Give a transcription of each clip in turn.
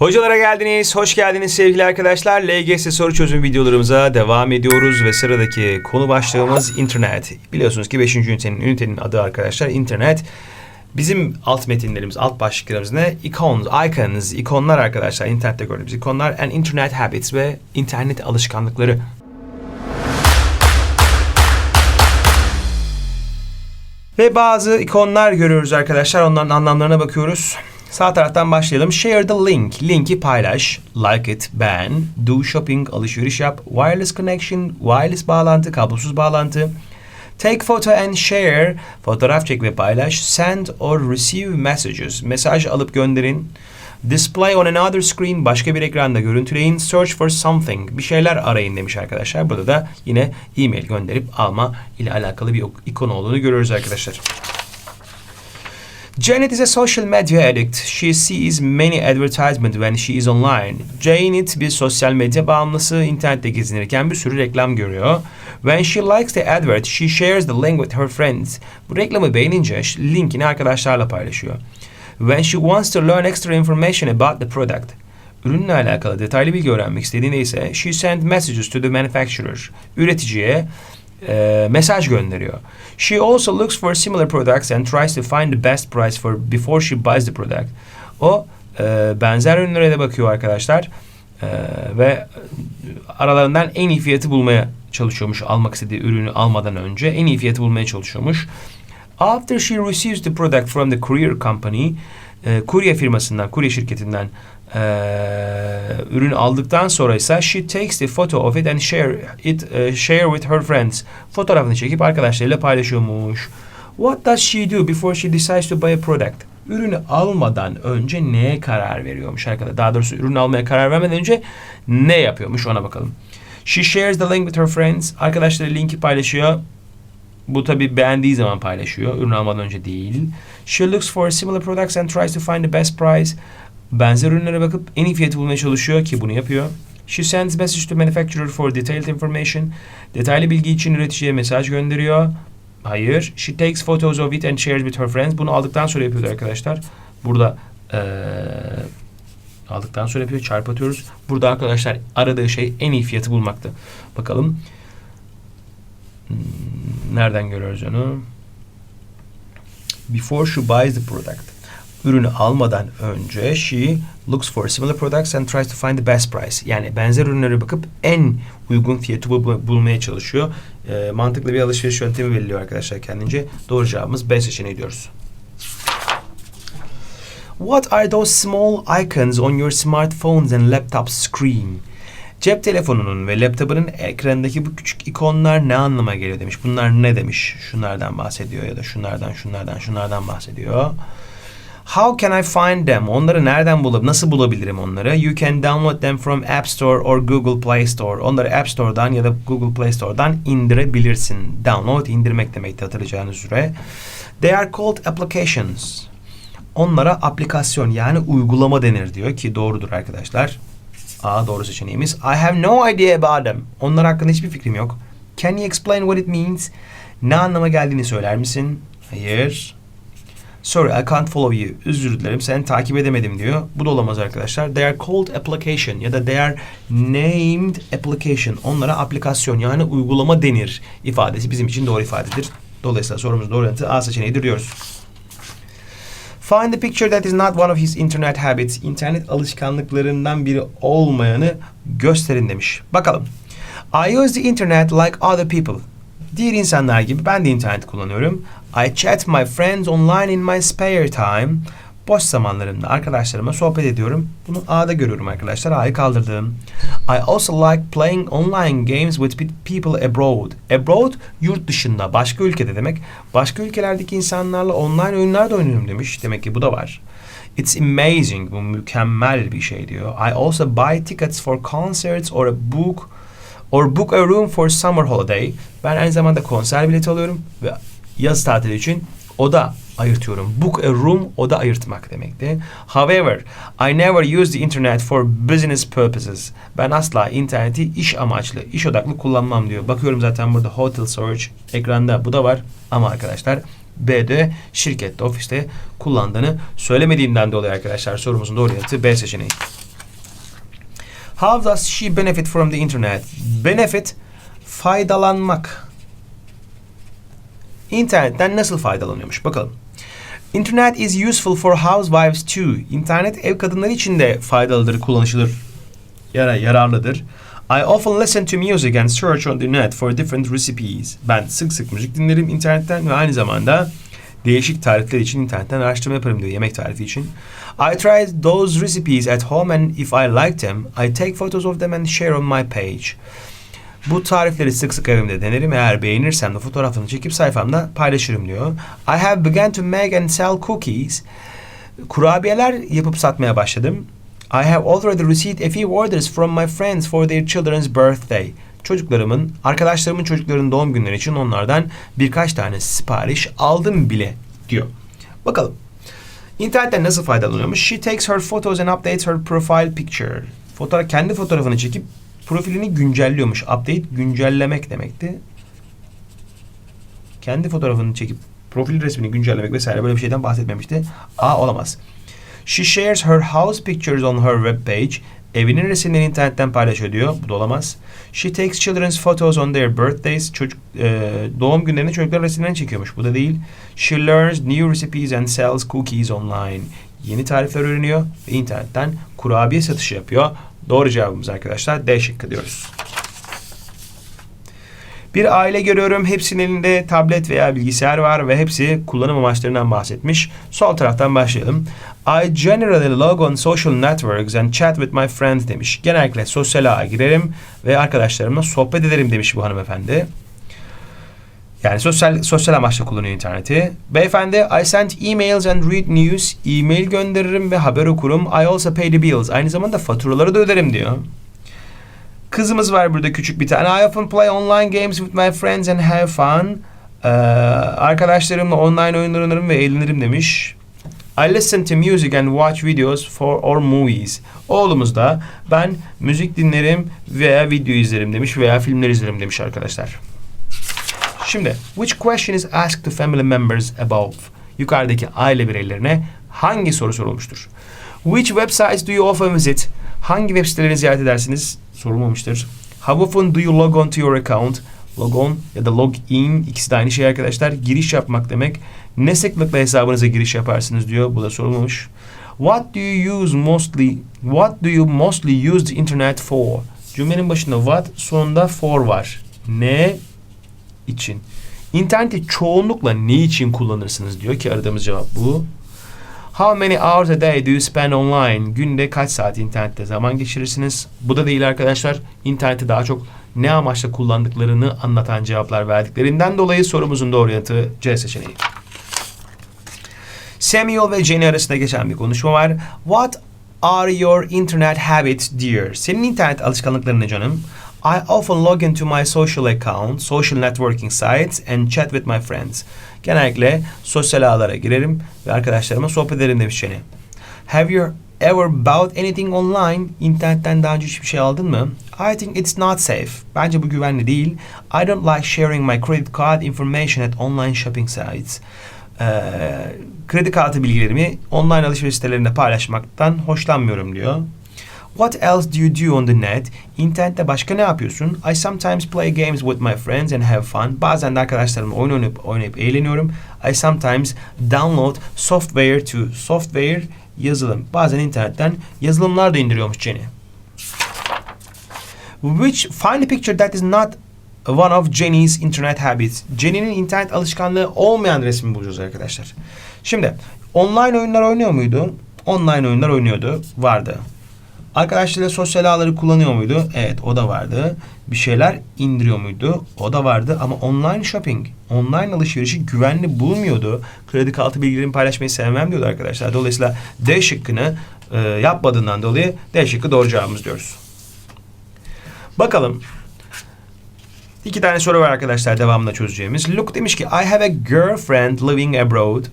Hocalara geldiniz, hoş geldiniz sevgili arkadaşlar. LGS soru çözüm videolarımıza devam ediyoruz ve sıradaki konu başlığımız internet. Biliyorsunuz ki 5. ünitenin, ünitenin adı arkadaşlar internet. Bizim alt metinlerimiz, alt başlıklarımız ne? Icons, icons, ikonlar arkadaşlar. İnternette gördüğümüz ikonlar and internet habits ve internet alışkanlıkları. Ve bazı ikonlar görüyoruz arkadaşlar. Onların anlamlarına bakıyoruz. Sağ taraftan başlayalım. Share the link. Linki paylaş. Like it, beğen. Do shopping, alışveriş yap. Wireless connection, wireless bağlantı, kablosuz bağlantı. Take photo and share. Fotoğraf çek ve paylaş. Send or receive messages. Mesaj alıp gönderin. Display on another screen. Başka bir ekranda görüntüleyin. Search for something. Bir şeyler arayın demiş arkadaşlar. Burada da yine e-mail gönderip alma ile alakalı bir ikon olduğunu görüyoruz arkadaşlar. Janet is a social media addict. She sees many advertisements when she is online. Janet bir sosyal medya bağımlısı. İnternette gezinirken bir sürü reklam görüyor. When she likes the advert, she shares the link with her friends. Bu reklamı beğenince linkini arkadaşlarla paylaşıyor. When she wants to learn extra information about the product. Ürünle alakalı detaylı bilgi öğrenmek istediğinde ise she sends messages to the manufacturer. Üreticiye e, mesaj gönderiyor. She also looks for similar products and tries to find the best price for before she buys the product. O e, benzer ürünlere de bakıyor arkadaşlar e, ve aralarından en iyi fiyatı bulmaya çalışıyormuş almak istediği ürünü almadan önce en iyi fiyatı bulmaya çalışıyormuş. After she receives the product from the courier company, e, kurye firmasından, kurye şirketinden e, ürün aldıktan sonra ise she takes the photo of it and share it e, share with her friends. Fotoğrafını çekip arkadaşlarıyla paylaşıyormuş. What does she do before she decides to buy a product? Ürünü almadan önce neye karar veriyormuş arkadaşlar? Daha doğrusu ürünü almaya karar vermeden önce ne yapıyormuş ona bakalım. She shares the link with her friends. Arkadaşları linki paylaşıyor. Bu tabi beğendiği zaman paylaşıyor. Ürün almadan önce değil. She looks for similar products and tries to find the best price. Benzer ürünlere bakıp en iyi fiyatı bulmaya çalışıyor ki bunu yapıyor. She sends message to manufacturer for detailed information. Detaylı bilgi için üreticiye mesaj gönderiyor. Hayır. She takes photos of it and shares with her friends. Bunu aldıktan sonra yapıyordu arkadaşlar. Burada ee, aldıktan sonra yapıyor. Çarp atıyoruz. Burada arkadaşlar aradığı şey en iyi fiyatı bulmaktı. Bakalım. Hmm, Nereden görüyoruz onu? Before she buys the product. Ürünü almadan önce she looks for similar products and tries to find the best price. Yani benzer ürünlere bakıp en uygun fiyatı bul- bulmaya çalışıyor. Ee, mantıklı bir alışveriş yöntemi belirliyor arkadaşlar kendince. Doğru cevabımız B seçeneği diyoruz. What are those small icons on your smartphones and laptop screen? Cep telefonunun ve laptopunun ekranındaki bu küçük ikonlar ne anlama geliyor demiş. Bunlar ne demiş? Şunlardan bahsediyor ya da şunlardan, şunlardan, şunlardan bahsediyor. How can I find them? Onları nereden bulup nasıl bulabilirim onları? You can download them from App Store or Google Play Store. Onları App Store'dan ya da Google Play Store'dan indirebilirsin. Download indirmek demekti hatırlayacağınız üzere. They are called applications. Onlara aplikasyon yani uygulama denir diyor ki doğrudur arkadaşlar. A doğru seçeneğimiz. I have no idea about them. Onlar hakkında hiçbir fikrim yok. Can you explain what it means? Ne anlama geldiğini söyler misin? Hayır. Sorry I can't follow you. Özür dilerim seni takip edemedim diyor. Bu da olamaz arkadaşlar. They are called application ya da they are named application. Onlara aplikasyon yani uygulama denir ifadesi bizim için doğru ifadedir. Dolayısıyla sorumuz doğru yanıtı A seçeneğidir diyoruz. Find the picture that is not one of his internet habits. İnternet alışkanlıklarından biri olmayanı gösterin demiş. Bakalım. I use the internet like other people. Diğer insanlar gibi ben de internet kullanıyorum. I chat my friends online in my spare time. Boş zamanlarımda arkadaşlarıma sohbet ediyorum. Bunu A'da görüyorum arkadaşlar. A'yı kaldırdım. I also like playing online games with pe- people abroad. Abroad yurt dışında, başka ülkede demek. Başka ülkelerdeki insanlarla online oyunlar da oynuyorum demiş. Demek ki bu da var. It's amazing. Bu mükemmel bir şey diyor. I also buy tickets for concerts or a book or book a room for summer holiday. Ben aynı zamanda konser bileti alıyorum ve yaz tatili için oda ayırtıyorum. Book a room oda ayırtmak demekti. However, I never use the internet for business purposes. Ben asla interneti iş amaçlı, iş odaklı kullanmam diyor. Bakıyorum zaten burada hotel search ekranda bu da var. Ama arkadaşlar B'de şirkette, ofiste kullandığını söylemediğimden dolayı arkadaşlar sorumuzun doğru yanıtı B seçeneği. How does she benefit from the internet? Benefit faydalanmak. İnternetten nasıl faydalanıyormuş bakalım. Internet is useful for housewives too. İnternet ev kadınları için de faydalıdır, kullanışlıdır, yara, yararlıdır. I often listen to music and search on the net for different recipes. Ben sık sık müzik dinlerim internetten ve aynı zamanda değişik tarifler için internetten araştırma yaparım diyor yemek tarifi için. I tried those recipes at home and if I like them, I take photos of them and share on my page. Bu tarifleri sık sık evimde denerim. Eğer beğenirsem de fotoğrafını çekip sayfamda paylaşırım diyor. I have begun to make and sell cookies. Kurabiyeler yapıp satmaya başladım. I have already received a few orders from my friends for their children's birthday. Çocuklarımın, arkadaşlarımın çocuklarının doğum günleri için onlardan birkaç tane sipariş aldım bile diyor. Bakalım. İnternetten nasıl faydalanıyormuş? She takes her photos and updates her profile picture. Fotoğraf, kendi fotoğrafını çekip profilini güncelliyormuş. Update güncellemek demekti. Kendi fotoğrafını çekip profil resmini güncellemek vesaire böyle bir şeyden bahsetmemişti. A olamaz. She shares her house pictures on her web page. Evinin resimlerini internetten paylaşıyor diyor. Bu da olamaz. She takes children's photos on their birthdays. Çocuk e, doğum günlerinde çocuklar resimlerini çekiyormuş. Bu da değil. She learns new recipes and sells cookies online. Yeni tarifler öğreniyor ve internetten kurabiye satışı yapıyor. Doğru cevabımız arkadaşlar D şıkkı diyoruz. Bir aile görüyorum. Hepsinin elinde tablet veya bilgisayar var ve hepsi kullanım amaçlarından bahsetmiş. Sol taraftan başlayalım. I generally log on social networks and chat with my friends demiş. Genellikle sosyal ağa girerim ve arkadaşlarımla sohbet ederim demiş bu hanımefendi. Yani sosyal sosyal amaçla kullanıyor interneti. Beyefendi, I send emails and read news. E-mail gönderirim ve haber okurum. I also pay the bills. Aynı zamanda faturaları da öderim diyor. Kızımız var burada küçük bir tane. I often play online games with my friends and have fun. Ee, arkadaşlarımla online oyunlar oynarım ve eğlenirim demiş. I listen to music and watch videos for or movies. Oğlumuz da ben müzik dinlerim veya video izlerim demiş veya filmler izlerim demiş arkadaşlar. Şimdi which question is asked to family members above? Yukarıdaki aile bireylerine hangi soru sorulmuştur? Which websites do you often visit? Hangi web sitelerini ziyaret edersiniz? Sorulmamıştır. How often do you log on to your account? Log on ya da log in ikisi de aynı şey arkadaşlar. Giriş yapmak demek. Ne sıklıkla hesabınıza giriş yaparsınız diyor. Bu da sorulmamış. What do you use mostly? What do you mostly use the internet for? Cümlenin başında what sonunda for var. Ne için? İnterneti çoğunlukla ne için kullanırsınız diyor ki aradığımız cevap bu. How many hours a day do you spend online? Günde kaç saat internette zaman geçirirsiniz? Bu da değil arkadaşlar. İnterneti daha çok ne amaçla kullandıklarını anlatan cevaplar verdiklerinden dolayı sorumuzun doğru yanıtı C seçeneği. Samuel ve Jenny arasında geçen bir konuşma var. What are your internet habits dear? Senin internet alışkanlıkların ne canım? I often log into my social account, social networking sites and chat with my friends. Genellikle sosyal ağlara girerim ve arkadaşlarıma sohbet ederim demiş Jenny. Have you ever bought anything online? İnternetten daha önce hiçbir şey aldın mı? I think it's not safe. Bence bu güvenli değil. I don't like sharing my credit card information at online shopping sites. Ee, kredi kartı bilgilerimi online alışveriş sitelerinde paylaşmaktan hoşlanmıyorum diyor. What else do you do on the net? İnternette başka ne yapıyorsun? I sometimes play games with my friends and have fun. Bazen de arkadaşlarımla oyun oynayıp, oynayıp eğleniyorum. I sometimes download software to software yazılım. Bazen internetten yazılımlar da indiriyormuş Jenny. Which find a picture that is not one of Jenny's internet habits. Jenny'nin internet alışkanlığı olmayan resmi bulacağız arkadaşlar. Şimdi online oyunlar oynuyor muydu? Online oyunlar oynuyordu. Vardı. Arkadaşlarıyla sosyal ağları kullanıyor muydu? Evet o da vardı. Bir şeyler indiriyor muydu? O da vardı ama online shopping, online alışverişi güvenli bulmuyordu. Kredi kartı bilgilerimi paylaşmayı sevmem diyordu arkadaşlar. Dolayısıyla D şıkkını e, yapmadığından dolayı D şıkkı doğru cevabımız diyoruz. Bakalım. İki tane soru var arkadaşlar devamında çözeceğimiz. Luke demiş ki I have a girlfriend living abroad.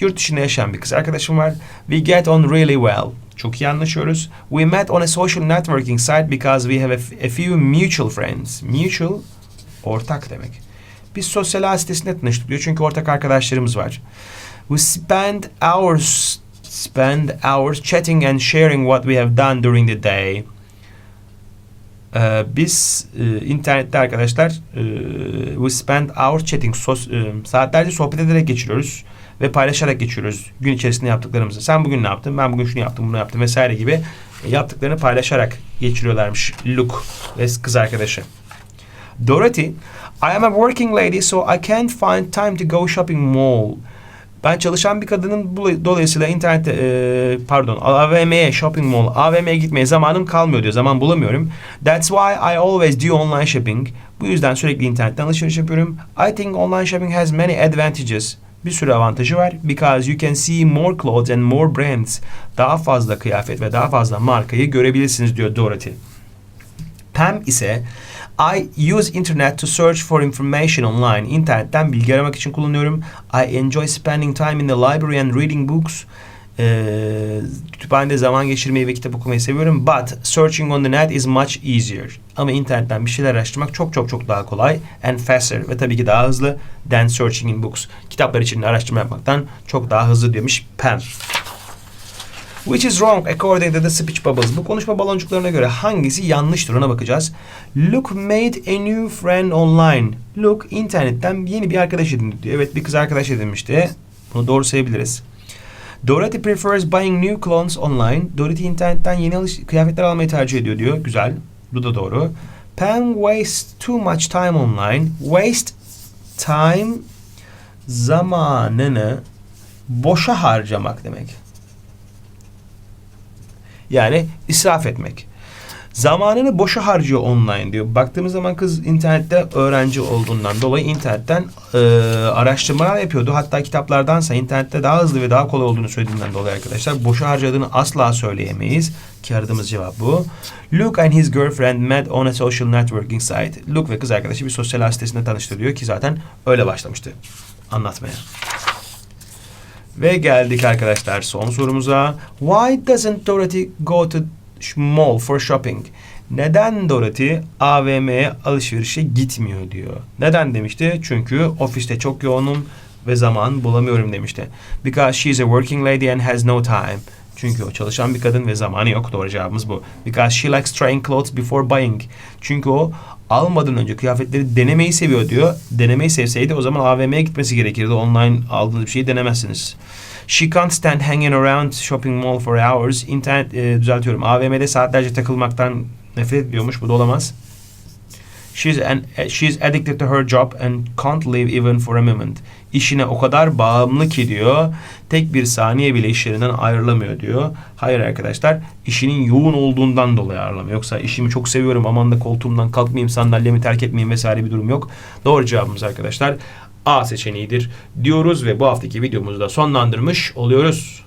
Yurt dışında yaşayan bir kız arkadaşım var. We get on really well. Çok iyi anlaşıyoruz. We met on a social networking site because we have a, a few mutual friends. Mutual, ortak demek. Biz sosyal ağ sitesinde tanıştık diyor çünkü ortak arkadaşlarımız var. We spend hours spend hours chatting and sharing what we have done during the day. Ee, biz e, internette arkadaşlar e, we spend our chatting sos, e, saatlerce sohbet ederek geçiriyoruz ve paylaşarak geçiyoruz gün içerisinde yaptıklarımızı. Sen bugün ne yaptın? Ben bugün şunu yaptım, bunu yaptım vesaire gibi yaptıklarını paylaşarak geçiriyorlarmış Luke ve kız arkadaşı. Dorothy, I am a working lady so I can't find time to go shopping mall. Ben çalışan bir kadının dolayısıyla internette e, pardon AVM'ye shopping mall AVM'ye gitmeye zamanım kalmıyor diyor. Zaman bulamıyorum. That's why I always do online shopping. Bu yüzden sürekli internetten alışveriş yapıyorum. I think online shopping has many advantages. Bir sürü avantajı var. Because you can see more clothes and more brands. Daha fazla kıyafet ve daha fazla markayı görebilirsiniz diyor Dorothy. Pam ise I use internet to search for information online. İnternetten bilgi aramak için kullanıyorum. I enjoy spending time in the library and reading books. Ee, kütüphanede zaman geçirmeyi ve kitap okumayı seviyorum. But searching on the net is much easier. Ama internetten bir şeyler araştırmak çok çok çok daha kolay. And faster ve tabii ki daha hızlı than searching in books. Kitaplar için araştırma yapmaktan çok daha hızlı demiş Pam. Which is wrong according to the speech bubbles. Bu konuşma baloncuklarına göre hangisi yanlıştır ona bakacağız. Luke made a new friend online. Luke internetten yeni bir arkadaş edindi diyor. Evet bir kız arkadaş edinmişti. Bunu doğru sayabiliriz. Dorothy prefers buying new clothes online. Dorothy internetten yeni alış kıyafetler almayı tercih ediyor diyor. Güzel. Bu da doğru. Pam wastes too much time online. Waste time zamanını boşa harcamak demek. Yani israf etmek. Zamanını boşa harcıyor online diyor. Baktığımız zaman kız internette öğrenci olduğundan dolayı internetten e, araştırmalar yapıyordu. Hatta kitaplardansa internette daha hızlı ve daha kolay olduğunu söylediğinden dolayı arkadaşlar boşa harcadığını asla söyleyemeyiz. Ki aradığımız cevap bu. Luke and his girlfriend met on a social networking site. Luke ve kız arkadaşı bir sosyal ağ sitesinde tanıştı diyor ki zaten öyle başlamıştı anlatmaya. Ve geldik arkadaşlar son sorumuza. Why doesn't Dorothy go to mall for shopping? Neden Dorothy AVM'ye alışverişe gitmiyor diyor. Neden demişti? Çünkü ofiste çok yoğunum ve zaman bulamıyorum demişti. Because she's a working lady and has no time. Çünkü o çalışan bir kadın ve zamanı yok. Doğru cevabımız bu. Because she likes trying clothes before buying. Çünkü o almadan önce kıyafetleri denemeyi seviyor diyor. Denemeyi sevseydi o zaman AVM'ye gitmesi gerekirdi. Online aldığınız bir şeyi denemezsiniz. She can't stand hanging around shopping mall for hours. İnternet e, düzeltiyorum. AVM'de saatlerce takılmaktan nefret ediyormuş. Bu da olamaz. She's an she's addicted to her job and can't live even for a moment. İşine o kadar bağımlı ki diyor. Tek bir saniye bile iş yerinden ayrılamıyor diyor. Hayır arkadaşlar, işinin yoğun olduğundan dolayı ayrılamıyor. Yoksa işimi çok seviyorum aman da koltuğumdan kalkmayayım, sandalyemi terk etmeyeyim vesaire bir durum yok. Doğru cevabımız arkadaşlar A seçeneğidir diyoruz ve bu haftaki videomuzu da sonlandırmış oluyoruz.